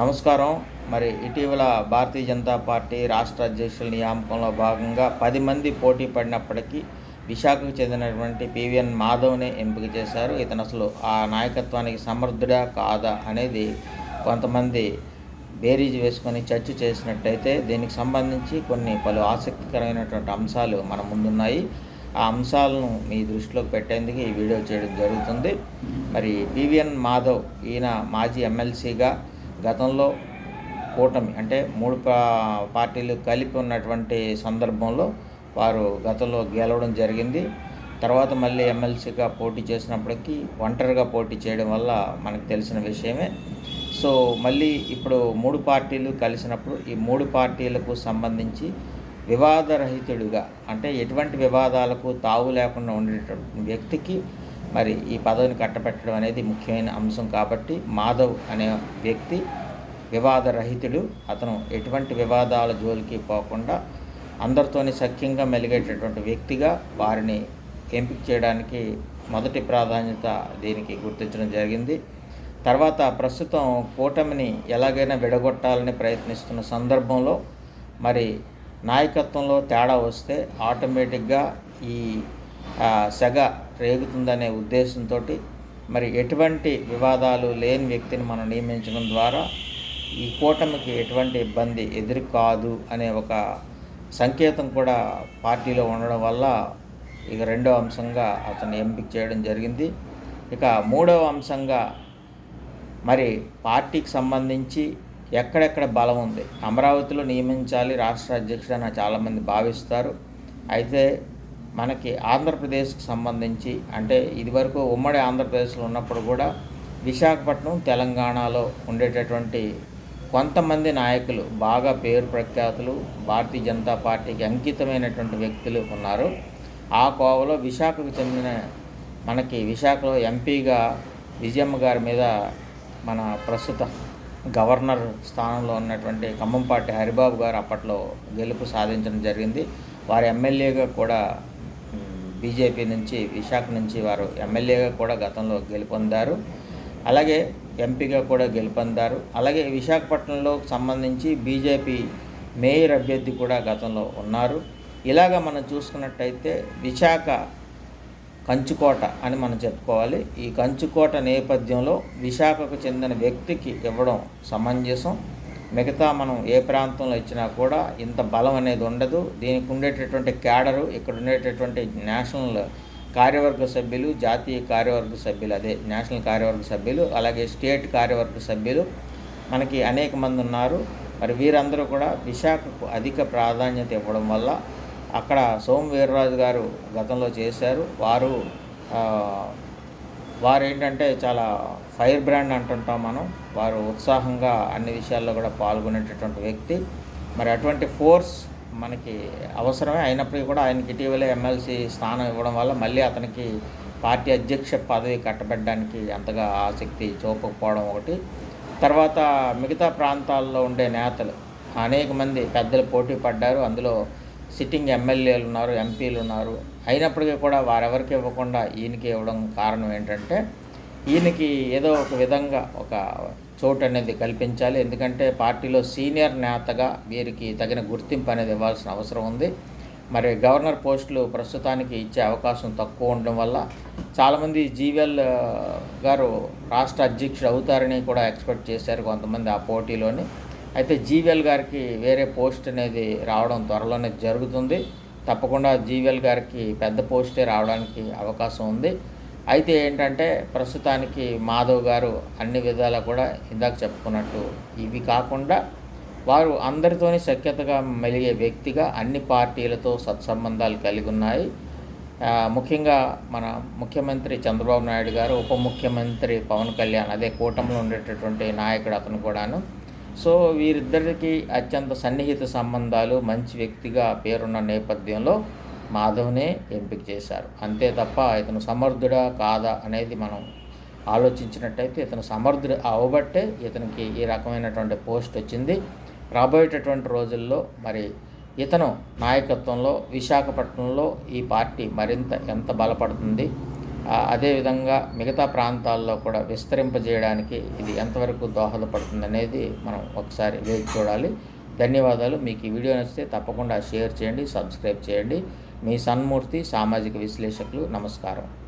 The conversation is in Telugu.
నమస్కారం. మరి ఇటీవల భారతీయ జనతా పార్టీ రాష్ట్ర అధ్యక్షుల నియామకంలో భాగంగా పది మంది పోటీ పడినప్పటికీ విశాఖకు చెందినటువంటి పివిఎన్ మాధవ్ని ఎంపిక చేశారు. ఇతను అసలు ఆ నాయకత్వానికి సమర్థుడా కాదా అనేది కొంతమంది బేరీజ్ వేసుకొని చర్చ చేసినట్టయితే దీనికి సంబంధించి కొన్ని పలు ఆసక్తికరమైనటువంటి అంశాలు మన ముందున్నాయి. ఆ అంశాలను మీ దృష్టిలోకి పెట్టేందుకు ఈ వీడియో చేయడం జరుగుతుంది. మరి పివిఎన్ మాధవ్ ఈయన మాజీ ఎమ్మెల్సీగా గతంలో కూటమి అంటే మూడు పా- పార్టీలు కలిపి ఉన్నటువంటి సందర్భంలో వారు గతంలో గెలవడం జరిగింది. తర్వాత మళ్ళీ ఎమ్మెల్సీగా పోటీ చేసినప్పటికీ ఒంటరిగా పోటీ చేయడం వల్ల మనకు తెలిసిన విషయమే. సో మళ్ళీ ఇప్పుడు మూడు పార్టీలు కలిసినప్పుడు ఈ మూడు పార్టీలకు సంబంధించి వివాదరహితుడిగా అంటే ఎటువంటి వివాదాలకు తావు లేకుండా ఉండేటువంటి వ్యక్తికి మరి ఈ పదవిని కట్టబెట్టడం అనేది ముఖ్యమైన అంశం కాబట్టి మాధవ్ అనే వ్యక్తి వివాదరహితుడు. అతను ఎటువంటి వివాదాల జోలికి పోకుండా అందరితోని సఖ్యంగా మెలిగేటటువంటి వ్యక్తిగా వారిని ఎంపిక చేయడానికి మొదటి ప్రాధాన్యత దీనికి గుర్తించడం జరిగింది. తర్వాత ప్రస్తుతం కూటమిని ఎలాగైనా విడగొట్టాలని ప్రయత్నిస్తున్న సందర్భంలో మరి నాయకత్వంలో తేడా వస్తే ఆటోమేటిక్గా ఈ సెగ రేగుతుందనే ఉద్దేశంతో మరి ఎటువంటి వివాదాలు లేని వ్యక్తిని మనం నియమించడం ద్వారా ఈ కూటమికి ఎటువంటి ఇబ్బంది ఎదురు కాదు అనే ఒక సంకేతం కూడా పార్టీలో ఉండడం వల్ల ఇక రెండవ అంశంగా అతను ఎంపిక చేయడం జరిగింది. ఇక మూడవ అంశంగా మరి పార్టీకి సంబంధించి ఎక్కడెక్కడ బలం ఉంది? అమరావతిలో నియమించాలి రాష్ట్ర అధ్యక్షుడని చాలామంది భావిస్తారు. అయితే మనకి ఆంధ్రప్రదేశ్కి సంబంధించి అంటే ఇదివరకు ఉమ్మడి ఆంధ్రప్రదేశ్లో ఉన్నప్పుడు కూడా విశాఖపట్నం తెలంగాణలో ఉండేటటువంటి కొంతమంది నాయకులు బాగా పేరు ప్రఖ్యాతులు భారతీయ జనతా పార్టీకి అంకితమైనటువంటి వ్యక్తులు ఉన్నారు. ఆ కోవలో విశాఖకు చెందిన మనకి విశాఖలో ఎంపీగా విజయమ్మ గారి మీద మన ప్రస్తుత గవర్నర్ స్థానంలో ఉన్నటువంటి ఖమ్మంపాటి హరిబాబు గారు అప్పట్లో గెలుపు సాధించడం జరిగింది. వారు ఎమ్మెల్యేగా కూడా బీజేపీ నుంచి విశాఖ నుంచి వారు ఎమ్మెల్యేగా కూడా గతంలో గెలుపొందారు. అలాగే ఎంపీగా కూడా గెలుపొందారు. అలాగే విశాఖపట్నంలో సంబంధించి బీజేపీ మేయర్ అభ్యర్థి కూడా గతంలో ఉన్నారు. ఇలాగ మనం చూసుకున్నట్టయితే విశాఖ కంచుకోట అని మనం చెప్పుకోవాలి. ఈ కంచుకోట నేపథ్యంలో విశాఖకు చెందిన వ్యక్తికి ఇవ్వడం సమంజసం. మిగతా మనం ఏ ప్రాంతంలో ఇచ్చినా కూడా ఇంత బలం అనేది ఉండదు. దీనికి ఉండేటటువంటి క్యాడరు ఇక్కడ ఉండేటటువంటి నేషనల్ కార్యవర్గ సభ్యులు జాతీయ కార్యవర్గ సభ్యులు అదే నేషనల్ కార్యవర్గ సభ్యులు అలాగే స్టేట్ కార్యవర్గ సభ్యులు మనకి అనేక మంది ఉన్నారు. మరి వీరందరూ కూడా విశాఖకు అధిక ప్రాధాన్యత ఇవ్వడం వల్ల అక్కడ సోమ వీర్రాజు గారు గతంలో చేశారు. వారు వారు ఏంటంటే చాలా ఫైర్ బ్రాండ్ అంటుంటాం మనం. వారు ఉత్సాహంగా అన్ని విషయాల్లో కూడా పాల్గొనేటటువంటి వ్యక్తి. మరి అటువంటి ఫోర్స్ మనకి అవసరమే. అయినప్పటికీ కూడా ఆయనకి ఇటీవలే ఎమ్మెల్సీ స్థానం ఇవ్వడం వల్ల మళ్ళీ అతనికి పార్టీ అధ్యక్ష పదవి కట్టబెట్టడానికి అంతగా ఆసక్తి చూపకపోవడం ఒకటి. తర్వాత మిగతా ప్రాంతాల్లో ఉండే నేతలు అనేక మంది పెద్దలు పోటీ పడ్డారు. అందులో సిట్టింగ్ ఎమ్మెల్యేలు ఉన్నారు ఎంపీలు ఉన్నారు. అయినప్పటికీ కూడా వారెవరికి ఇవ్వకుండా ఈయనకి ఇవ్వడం కారణం ఏంటంటే ఈయనకి ఏదో ఒక విధంగా ఒక చోటు అనేది కల్పించాలి. ఎందుకంటే పార్టీలో సీనియర్ నేతగా వీరికి తగిన గుర్తింపు అనేది ఇవ్వాల్సిన అవసరం ఉంది. మరి గవర్నర్ పోస్టులు ప్రస్తుతానికి ఇచ్చే అవకాశం తక్కువ ఉండడం వల్ల చాలామంది జీవెల్ గారు రాష్ట్ర అధ్యక్షుడు అవుతారని కూడా ఎక్స్పెక్ట్ చేశారు కొంతమంది ఆ పోటీలోని. అయితే జీవెల్ గారికి వేరే పోస్ట్ అనేది రావడం త్వరలోనే జరుగుతుంది. తప్పకుండా జీవెల్ గారికి పెద్ద పోస్టే రావడానికి అవకాశం ఉంది. అయితే ఏంటంటే ప్రస్తుతానికి మాధవ్ గారు అన్ని విధాలా కూడా ఇందాక చెప్పుకున్నట్టు ఇవి కాకుండా వారు అందరితోని సఖ్యతగా మెలిగే వ్యక్తిగా అన్ని పార్టీలతో సత్సంబంధాలు కలిగి ఉన్నాయి. ముఖ్యంగా మన ముఖ్యమంత్రి చంద్రబాబు నాయుడు గారు ఉప ముఖ్యమంత్రి పవన్ కళ్యాణ్ అదే కూటమిలో ఉండేటటువంటి నాయకుడు అతను కూడాను. సో వీరిద్దరికి అత్యంత సన్నిహిత సంబంధాలు మంచి వ్యక్తిగా పేరున్న నేపథ్యంలో మాధవ్నే ఎంపిక చేశారు. అంతే తప్ప ఇతను సమర్థుడా కాదా అనేది మనం ఆలోచించినట్టయితే ఇతను సమర్థుడు అవబట్టే ఇతనికి ఈ రకమైనటువంటి పోస్ట్ వచ్చింది. రాబోయేటటువంటి రోజుల్లో మరి ఇతను నాయకత్వంలో విశాఖపట్నంలో ఈ పార్టీ మరింత ఎంత బలపడుతుంది అదేవిధంగా మిగతా ప్రాంతాల్లో కూడా విస్తరింపజేయడానికి ఇది ఎంతవరకు దోహదపడుతుంది అనేది మనం ఒకసారి వేచి చూడాలి. ధన్యవాదాలు. మీకు ఈ వీడియో నచ్చితే తప్పకుండా షేర్ చేయండి సబ్స్క్రైబ్ చేయండి. మీ సన్మూర్తి సామాజిక విశ్లేషకులు నమస్కారం.